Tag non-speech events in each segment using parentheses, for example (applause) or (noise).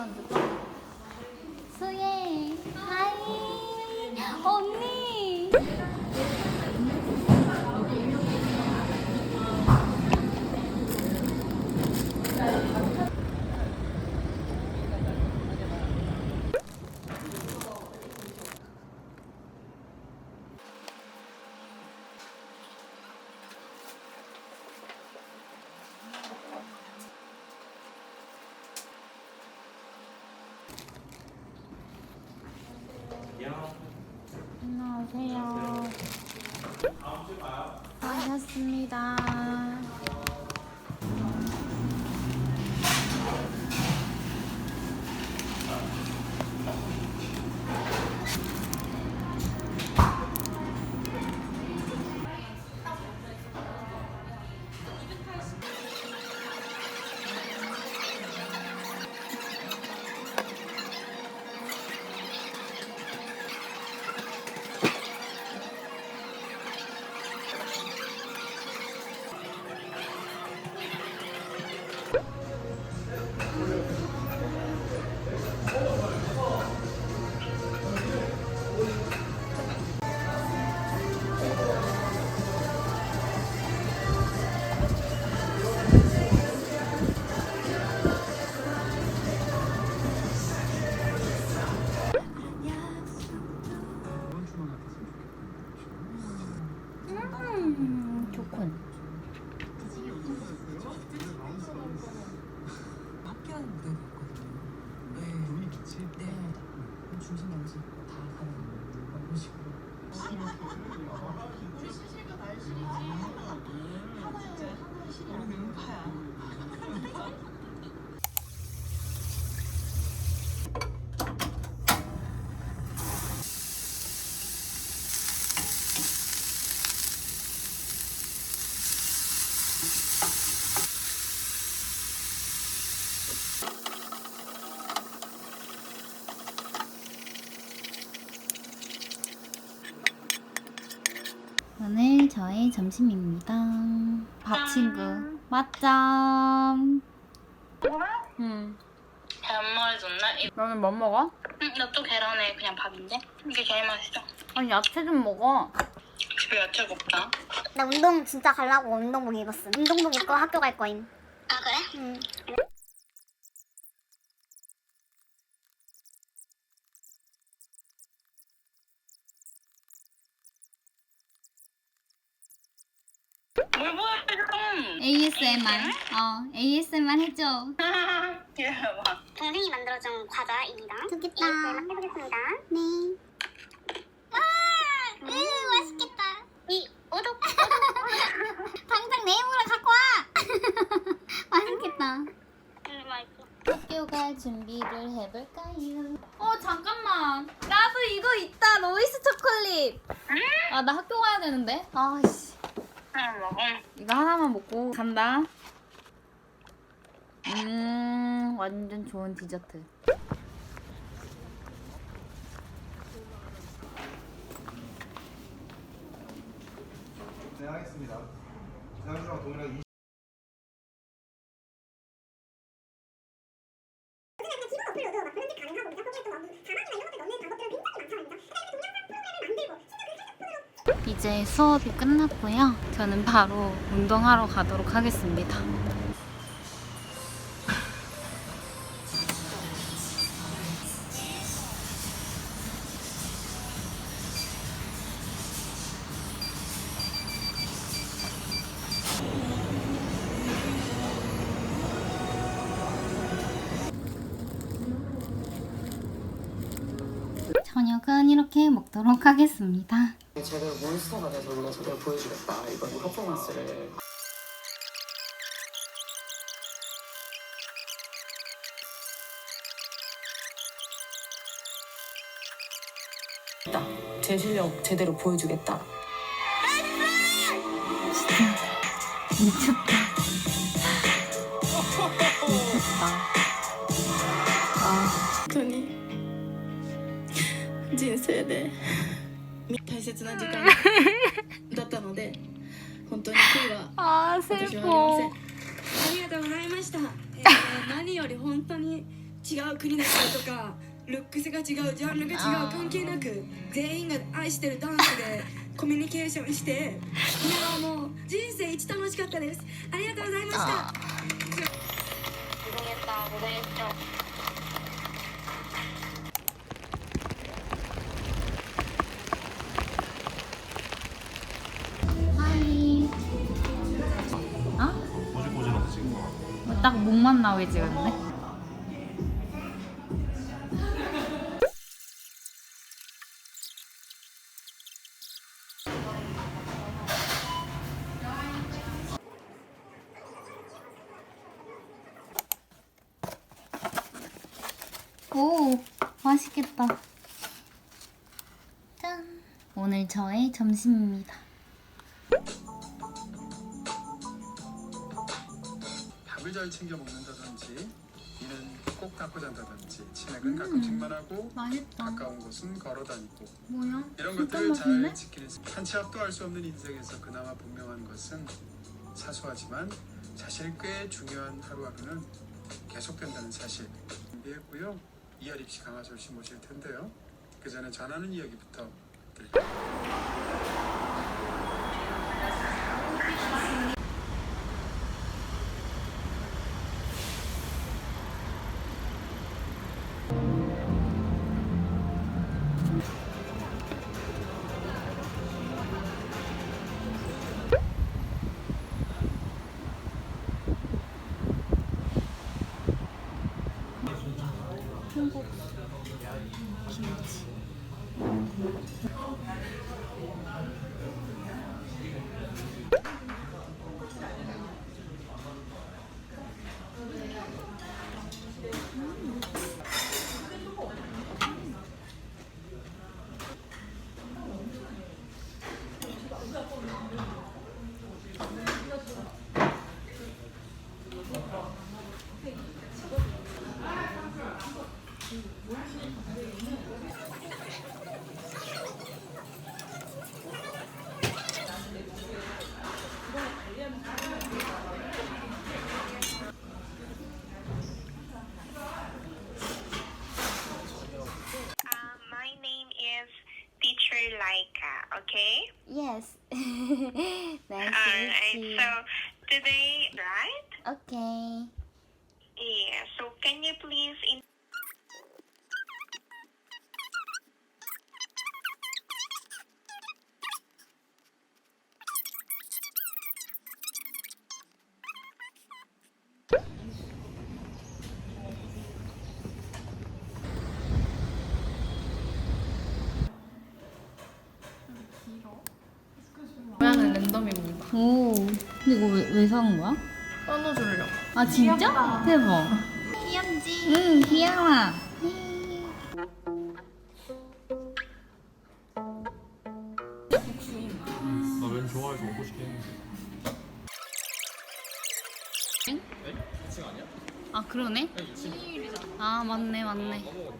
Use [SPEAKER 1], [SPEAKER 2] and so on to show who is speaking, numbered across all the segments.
[SPEAKER 1] 어 안녕하세요. 반갑습니다
[SPEAKER 2] 우리 음파야. (laughs)
[SPEAKER 1] 오늘 저의 점심입니다 밥 친구 맛점 응
[SPEAKER 3] 계란 말해줬나? 이-
[SPEAKER 1] 너는 뭐 먹어?
[SPEAKER 3] 응, 나또 계란에 그냥 밥인데? 이게 제일 맛있어.
[SPEAKER 1] 아니 야채 좀 먹어
[SPEAKER 3] 집에 야채가 없다.
[SPEAKER 4] 나 운동 진짜 가려고 운동복 입었음. 운동복 입고 학교 갈 거임.
[SPEAKER 3] 아, 그래?
[SPEAKER 4] 응.
[SPEAKER 3] 뭘 보여줘?
[SPEAKER 1] ASMR 어 ASMR 해줘
[SPEAKER 3] 이래봐.
[SPEAKER 4] 동생이 만들어준 과자입니다.
[SPEAKER 1] 좋겠다.
[SPEAKER 4] 해보겠습니다. 네. 와, 으, 맛있겠다. 이 오독. (laughs)
[SPEAKER 1] 당장 내 힘으로 갖고 와 (laughs) 맛있겠다
[SPEAKER 4] 음, 맛있어.
[SPEAKER 1] 학교 갈 준비를 해볼까요? 어 잠깐만 나도 이거 있다 로이스 초콜릿 아 나 학교 가야 되는데 아씨 이거 하나만 먹고 간다 음 완전 좋은 디저트
[SPEAKER 5] 네, 하겠습니다. 지난주랑 동일하게
[SPEAKER 1] 이제 수업이 끝났고요. 저는 바로 운동하러 가도록 하겠습니다. 저녁은 이렇게 먹도록 하겠습니다.
[SPEAKER 6] 제대로 몬스터가 돼서 우리가 제대로 보여주겠다. 이번 퍼포먼스를. 제 실력 제대로 보여주겠다.
[SPEAKER 1] 미쳤다. 미쳤다.
[SPEAKER 7] 本当に人生で 大切な時間だったので本当に今日は私はありませんありがとうございました、えー、何より本当に違う国の人とかルックスが違うジャンルが違う関係なく全員が愛してるダンスでコミュニケーションして今はもう人生一楽しかったです。ありがとうございました。
[SPEAKER 1] 딱 목만 나오게 찍었네. 오, 맛있겠다. 짠. 오늘 저의 점심입니다.
[SPEAKER 8] 밥을 잘 챙겨 먹는다든지 이는 꼭 닦고 잔다든지 친액은 가끔씩만 하고
[SPEAKER 1] 맛있다.
[SPEAKER 8] 가까운 곳은 걸어 다니고
[SPEAKER 1] 뭐야?
[SPEAKER 8] 이런
[SPEAKER 1] 진짜
[SPEAKER 8] 것들을
[SPEAKER 1] 맛있네?
[SPEAKER 8] 잘 지키는 한치 앞도 할수 없는 인생에서 그나마 분명한 것은 사소하지만 사실 꽤 중요한 하루하루는 계속된다는 사실 준비했고요 이하립 씨 강하솔 씨 모실 텐데요 그 전에 전하는 이야기부터 드릴게요
[SPEAKER 9] Uh, my name is Teacher Laika, okay?
[SPEAKER 1] Yes. (laughs) nice
[SPEAKER 9] Alright,
[SPEAKER 1] to meet you.
[SPEAKER 9] so today, right?
[SPEAKER 1] Okay.
[SPEAKER 9] Yeah, so can you please
[SPEAKER 1] 오. 근데 이거 왜, 왜 사는 거야?
[SPEAKER 10] 써놓으려고.
[SPEAKER 1] 아 진짜? 대박.
[SPEAKER 4] 귀엽지?
[SPEAKER 1] 응 귀여워.
[SPEAKER 11] 나면 좋아해서 먹고 싶긴 했는데.
[SPEAKER 1] 아 그러네. 아 맞네 맞네. 뭐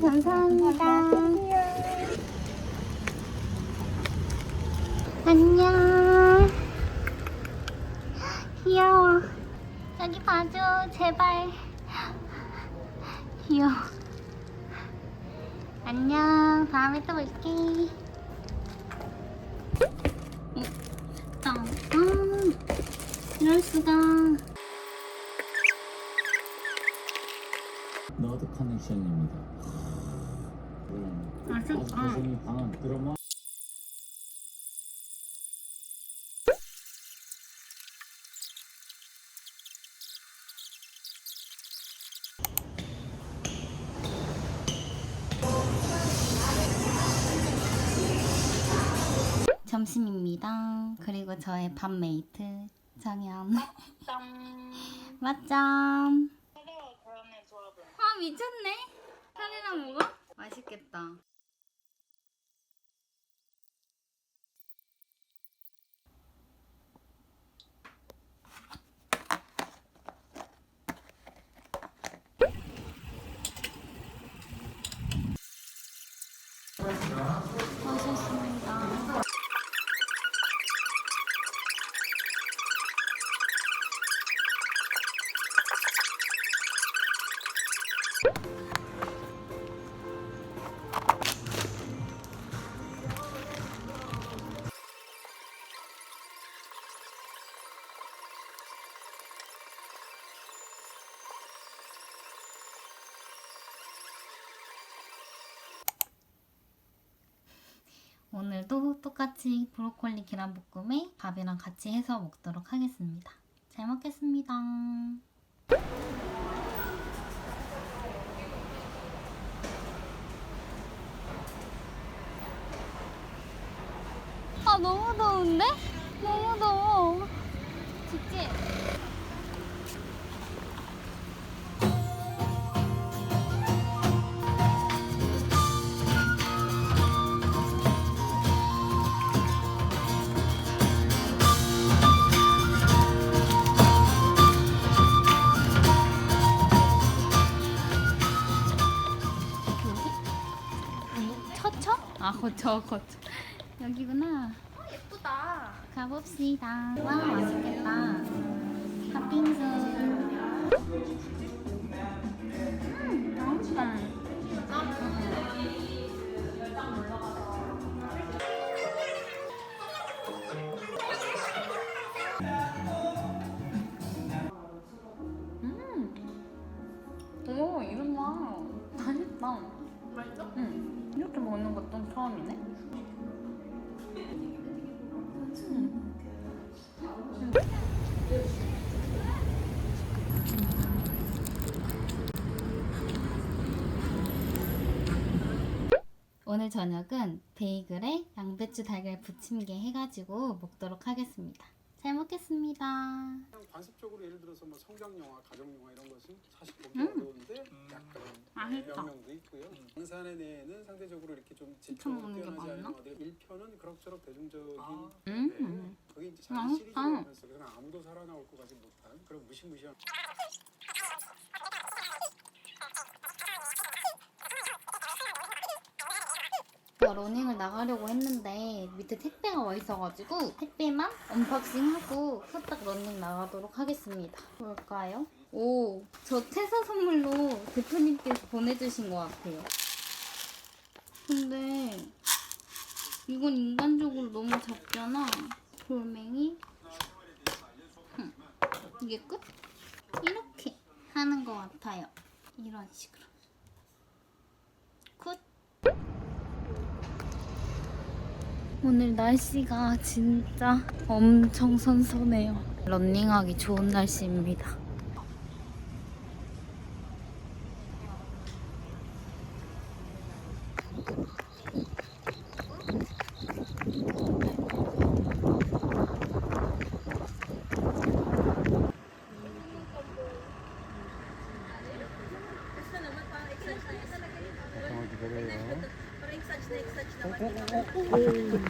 [SPEAKER 4] 감사합니다. 안녕. 귀여워. 여기 봐줘, 제발. 귀여워. 안녕. 다음에 또 볼게. 땅. 음, 이럴 수가.
[SPEAKER 11] 너드 커넥션입니다. 음,
[SPEAKER 4] 맛있다.
[SPEAKER 11] 드라마.
[SPEAKER 1] 점심입니다. 그리고 저의 밥 메이트 정연. 맞짱. (laughs) 아 미쳤네. 카레랑 먹어? 맛있겠다. 오늘도 똑같이 브로콜리 계란볶음에 밥이랑 같이 해서 먹도록 하겠습니다. 잘 먹겠습니다. 아 너무 더운데? 너무 더워. 죽지? 거쳐 여기구나. 예쁘다. 가봅시다. 와 맛있겠다. 팥빙수. 음 맛있다. 오 이런 맛 맛있다. 맛있어? 응 이렇게 먹는 것도 처음이네 오늘 저녁은 베이글에 양배추 달걀 부침개 해가지고 먹도록 하겠습니다. 잘 먹겠습니다.
[SPEAKER 8] 그냥 관습적으로 예를 들어서 뭐 성장 영화, 가정 영화 이런 것은 사실 보기
[SPEAKER 1] 음.
[SPEAKER 8] 어려운데 약간
[SPEAKER 1] 맛있다.
[SPEAKER 8] 영향도 있고요. 강산에 대해는 상대적으로 이렇게 좀 지적으로
[SPEAKER 1] 먹는 게
[SPEAKER 8] 뛰어나지 않은
[SPEAKER 1] 맞나?
[SPEAKER 8] 어디 1편은 그럭저럭 대중적인
[SPEAKER 1] 음.
[SPEAKER 8] 네, 거기 이제
[SPEAKER 1] 맛있다.
[SPEAKER 8] 자기 시리즈라면서 그냥 아무도 살아나올 것 같지 못한 그런 무시무시한
[SPEAKER 1] 저 러닝을 나가려고 했는데 밑에 택배가 와 있어가지고 택배만 언박싱하고 후딱 러닝 나가도록 하겠습니다. 뭘까요? 오, 저 퇴사 선물로 대표님께서 보내주신 것 같아요. 근데 이건 인간적으로 너무 작잖아. 돌멩이. 흠, 이게 끝? 이렇게 하는 것 같아요. 이런 식으로. 오늘 날씨가 진짜 엄청 선선해요. 런닝하기 좋은 날씨입니다. 어, 어, 어,